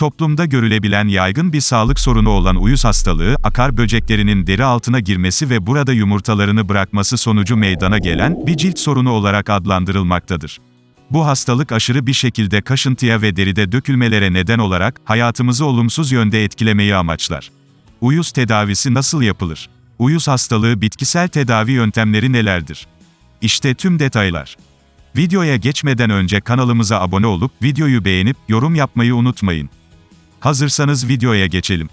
Toplumda görülebilen yaygın bir sağlık sorunu olan uyuz hastalığı, akar böceklerinin deri altına girmesi ve burada yumurtalarını bırakması sonucu meydana gelen bir cilt sorunu olarak adlandırılmaktadır. Bu hastalık aşırı bir şekilde kaşıntıya ve deride dökülmelere neden olarak hayatımızı olumsuz yönde etkilemeyi amaçlar. Uyuz tedavisi nasıl yapılır? Uyuz hastalığı bitkisel tedavi yöntemleri nelerdir? İşte tüm detaylar. Videoya geçmeden önce kanalımıza abone olup videoyu beğenip yorum yapmayı unutmayın. Hazırsanız videoya geçelim.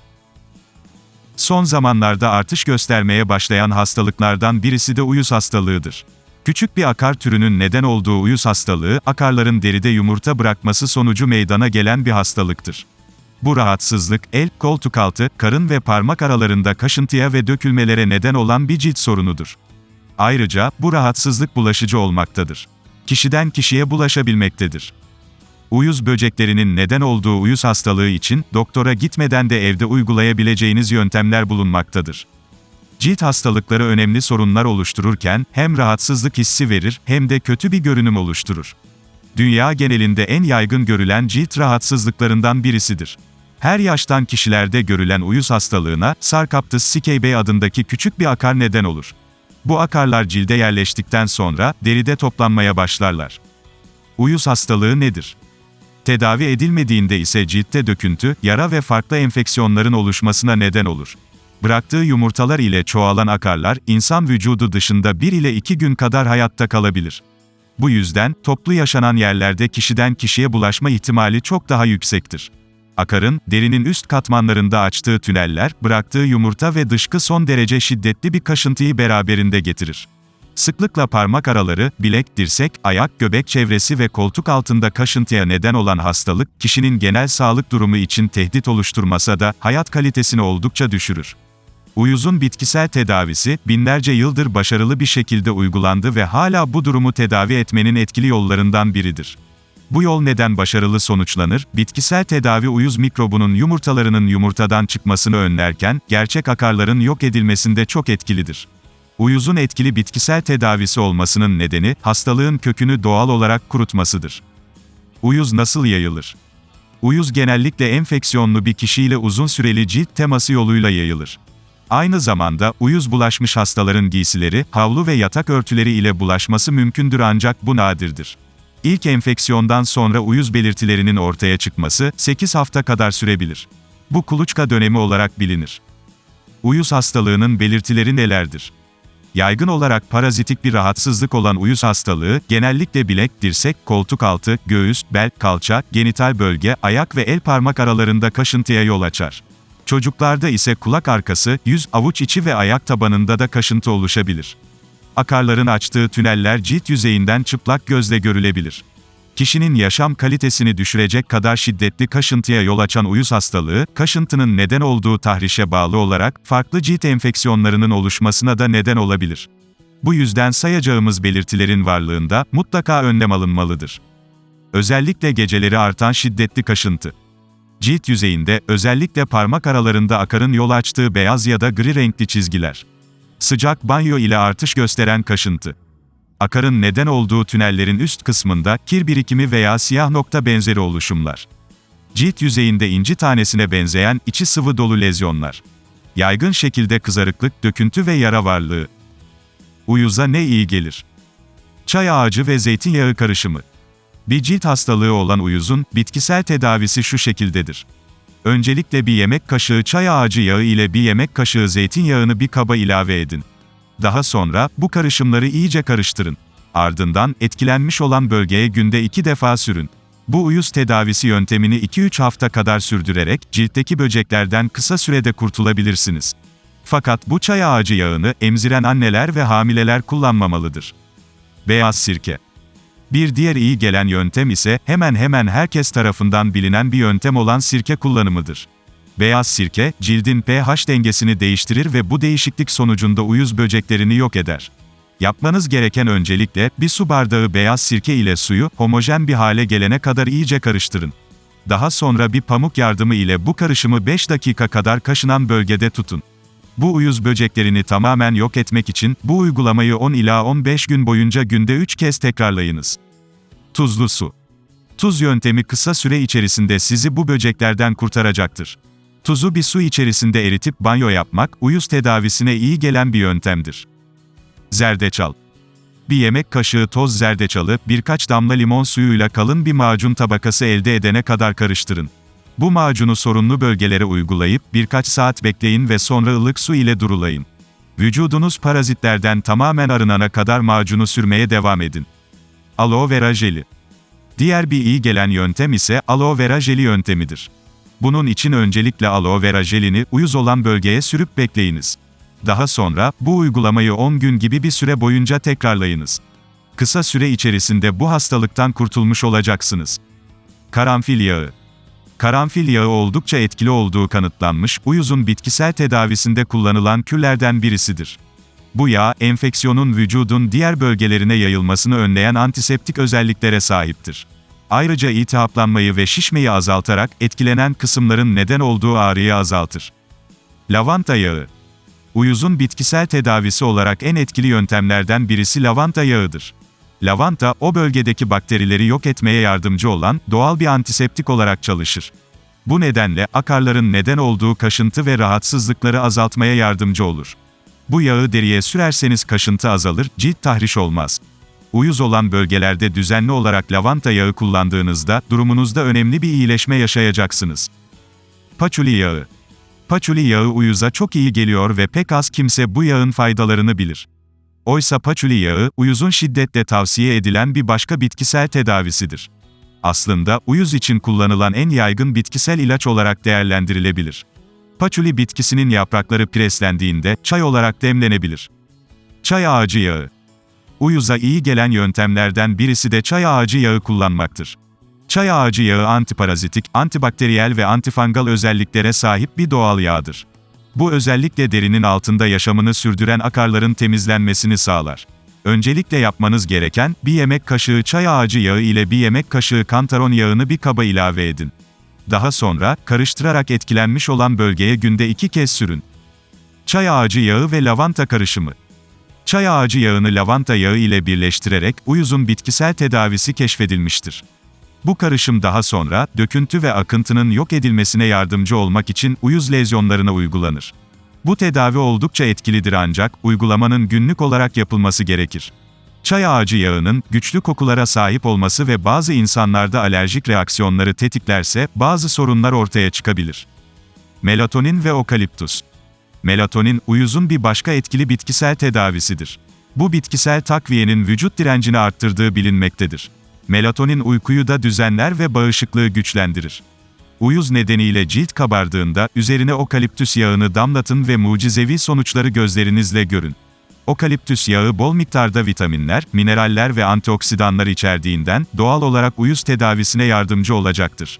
Son zamanlarda artış göstermeye başlayan hastalıklardan birisi de uyuz hastalığıdır. Küçük bir akar türünün neden olduğu uyuz hastalığı, akarların deride yumurta bırakması sonucu meydana gelen bir hastalıktır. Bu rahatsızlık, el, koltuk altı, karın ve parmak aralarında kaşıntıya ve dökülmelere neden olan bir cilt sorunudur. Ayrıca, bu rahatsızlık bulaşıcı olmaktadır. Kişiden kişiye bulaşabilmektedir. Uyuz böceklerinin neden olduğu uyuz hastalığı için, doktora gitmeden de evde uygulayabileceğiniz yöntemler bulunmaktadır. Cilt hastalıkları önemli sorunlar oluştururken, hem rahatsızlık hissi verir, hem de kötü bir görünüm oluşturur. Dünya genelinde en yaygın görülen cilt rahatsızlıklarından birisidir. Her yaştan kişilerde görülen uyuz hastalığına, Sarcoptes sikeybe adındaki küçük bir akar neden olur. Bu akarlar cilde yerleştikten sonra, deride toplanmaya başlarlar. Uyuz hastalığı nedir? Tedavi edilmediğinde ise ciltte döküntü, yara ve farklı enfeksiyonların oluşmasına neden olur. Bıraktığı yumurtalar ile çoğalan akarlar, insan vücudu dışında 1 ile 2 gün kadar hayatta kalabilir. Bu yüzden, toplu yaşanan yerlerde kişiden kişiye bulaşma ihtimali çok daha yüksektir. Akarın, derinin üst katmanlarında açtığı tüneller, bıraktığı yumurta ve dışkı son derece şiddetli bir kaşıntıyı beraberinde getirir. Sıklıkla parmak araları, bilek, dirsek, ayak, göbek çevresi ve koltuk altında kaşıntıya neden olan hastalık, kişinin genel sağlık durumu için tehdit oluşturmasa da, hayat kalitesini oldukça düşürür. Uyuzun bitkisel tedavisi, binlerce yıldır başarılı bir şekilde uygulandı ve hala bu durumu tedavi etmenin etkili yollarından biridir. Bu yol neden başarılı sonuçlanır? Bitkisel tedavi uyuz mikrobunun yumurtalarının yumurtadan çıkmasını önlerken, gerçek akarların yok edilmesinde çok etkilidir. Uyuzun etkili bitkisel tedavisi olmasının nedeni, hastalığın kökünü doğal olarak kurutmasıdır. Uyuz nasıl yayılır? Uyuz genellikle enfeksiyonlu bir kişiyle uzun süreli cilt teması yoluyla yayılır. Aynı zamanda, uyuz bulaşmış hastaların giysileri, havlu ve yatak örtüleri ile bulaşması mümkündür ancak bu nadirdir. İlk enfeksiyondan sonra uyuz belirtilerinin ortaya çıkması, 8 hafta kadar sürebilir. Bu kuluçka dönemi olarak bilinir. Uyuz hastalığının belirtileri nelerdir? Yaygın olarak parazitik bir rahatsızlık olan uyuz hastalığı, genellikle bilek, dirsek, koltuk altı, göğüs, bel, kalça, genital bölge, ayak ve el parmak aralarında kaşıntıya yol açar. Çocuklarda ise kulak arkası, yüz, avuç içi ve ayak tabanında da kaşıntı oluşabilir. Akarların açtığı tüneller cilt yüzeyinden çıplak gözle görülebilir. Kişinin yaşam kalitesini düşürecek kadar şiddetli kaşıntıya yol açan uyuz hastalığı, kaşıntının neden olduğu tahrişe bağlı olarak, farklı cilt enfeksiyonlarının oluşmasına da neden olabilir. Bu yüzden sayacağımız belirtilerin varlığında, mutlaka önlem alınmalıdır. Özellikle geceleri artan şiddetli kaşıntı. Cilt yüzeyinde, özellikle parmak aralarında akarın yol açtığı beyaz ya da gri renkli çizgiler. Sıcak banyo ile artış gösteren kaşıntı. Akarın neden olduğu tünellerin üst kısmında kir birikimi veya siyah nokta benzeri oluşumlar. Cilt yüzeyinde inci tanesine benzeyen içi sıvı dolu lezyonlar. Yaygın şekilde kızarıklık, döküntü ve yara varlığı. Uyuza ne iyi gelir? Çay ağacı ve zeytinyağı karışımı. Bir cilt hastalığı olan uyuzun bitkisel tedavisi şu şekildedir. Öncelikle bir yemek kaşığı çay ağacı yağı ile bir yemek kaşığı zeytinyağını bir kaba ilave edin. Daha sonra, bu karışımları iyice karıştırın. Ardından, etkilenmiş olan bölgeye günde iki defa sürün. Bu uyuz tedavisi yöntemini 2-3 hafta kadar sürdürerek, ciltteki böceklerden kısa sürede kurtulabilirsiniz. Fakat bu çay ağacı yağını, emziren anneler ve hamileler kullanmamalıdır. Beyaz sirke bir diğer iyi gelen yöntem ise, hemen hemen herkes tarafından bilinen bir yöntem olan sirke kullanımıdır. Beyaz sirke, cildin pH dengesini değiştirir ve bu değişiklik sonucunda uyuz böceklerini yok eder. Yapmanız gereken öncelikle, bir su bardağı beyaz sirke ile suyu, homojen bir hale gelene kadar iyice karıştırın. Daha sonra bir pamuk yardımı ile bu karışımı 5 dakika kadar kaşınan bölgede tutun. Bu uyuz böceklerini tamamen yok etmek için, bu uygulamayı 10 ila 15 gün boyunca günde 3 kez tekrarlayınız. Tuzlu su. Tuz yöntemi kısa süre içerisinde sizi bu böceklerden kurtaracaktır. Tuzu bir su içerisinde eritip banyo yapmak, uyuz tedavisine iyi gelen bir yöntemdir. Zerdeçal Bir yemek kaşığı toz zerdeçalı, birkaç damla limon suyuyla kalın bir macun tabakası elde edene kadar karıştırın. Bu macunu sorunlu bölgelere uygulayıp birkaç saat bekleyin ve sonra ılık su ile durulayın. Vücudunuz parazitlerden tamamen arınana kadar macunu sürmeye devam edin. Aloe vera jeli Diğer bir iyi gelen yöntem ise aloe vera jeli yöntemidir. Bunun için öncelikle aloe vera jelini uyuz olan bölgeye sürüp bekleyiniz. Daha sonra bu uygulamayı 10 gün gibi bir süre boyunca tekrarlayınız. Kısa süre içerisinde bu hastalıktan kurtulmuş olacaksınız. Karanfil yağı Karanfil yağı oldukça etkili olduğu kanıtlanmış, uyuzun bitkisel tedavisinde kullanılan kürlerden birisidir. Bu yağ, enfeksiyonun vücudun diğer bölgelerine yayılmasını önleyen antiseptik özelliklere sahiptir. Ayrıca iltihaplanmayı ve şişmeyi azaltarak etkilenen kısımların neden olduğu ağrıyı azaltır. Lavanta yağı Uyuzun bitkisel tedavisi olarak en etkili yöntemlerden birisi lavanta yağıdır. Lavanta, o bölgedeki bakterileri yok etmeye yardımcı olan, doğal bir antiseptik olarak çalışır. Bu nedenle, akarların neden olduğu kaşıntı ve rahatsızlıkları azaltmaya yardımcı olur. Bu yağı deriye sürerseniz kaşıntı azalır, cilt tahriş olmaz. Uyuz olan bölgelerde düzenli olarak lavanta yağı kullandığınızda, durumunuzda önemli bir iyileşme yaşayacaksınız. Paçuli yağı Paçuli yağı uyuza çok iyi geliyor ve pek az kimse bu yağın faydalarını bilir. Oysa paçuli yağı, uyuzun şiddetle tavsiye edilen bir başka bitkisel tedavisidir. Aslında, uyuz için kullanılan en yaygın bitkisel ilaç olarak değerlendirilebilir. Paçuli bitkisinin yaprakları preslendiğinde, çay olarak demlenebilir. Çay ağacı yağı Uyuza iyi gelen yöntemlerden birisi de çay ağacı yağı kullanmaktır. Çay ağacı yağı antiparazitik, antibakteriyel ve antifangal özelliklere sahip bir doğal yağdır. Bu özellikle derinin altında yaşamını sürdüren akarların temizlenmesini sağlar. Öncelikle yapmanız gereken, bir yemek kaşığı çay ağacı yağı ile bir yemek kaşığı kantaron yağını bir kaba ilave edin. Daha sonra, karıştırarak etkilenmiş olan bölgeye günde iki kez sürün. Çay ağacı yağı ve lavanta karışımı. Çay ağacı yağını lavanta yağı ile birleştirerek, uyuzun bitkisel tedavisi keşfedilmiştir. Bu karışım daha sonra, döküntü ve akıntının yok edilmesine yardımcı olmak için uyuz lezyonlarına uygulanır. Bu tedavi oldukça etkilidir ancak, uygulamanın günlük olarak yapılması gerekir. Çay ağacı yağının, güçlü kokulara sahip olması ve bazı insanlarda alerjik reaksiyonları tetiklerse, bazı sorunlar ortaya çıkabilir. Melatonin ve okaliptus Melatonin, uyuzun bir başka etkili bitkisel tedavisidir. Bu bitkisel takviyenin vücut direncini arttırdığı bilinmektedir. Melatonin uykuyu da düzenler ve bağışıklığı güçlendirir. Uyuz nedeniyle cilt kabardığında, üzerine okaliptüs yağını damlatın ve mucizevi sonuçları gözlerinizle görün. Okaliptüs yağı bol miktarda vitaminler, mineraller ve antioksidanlar içerdiğinden, doğal olarak uyuz tedavisine yardımcı olacaktır.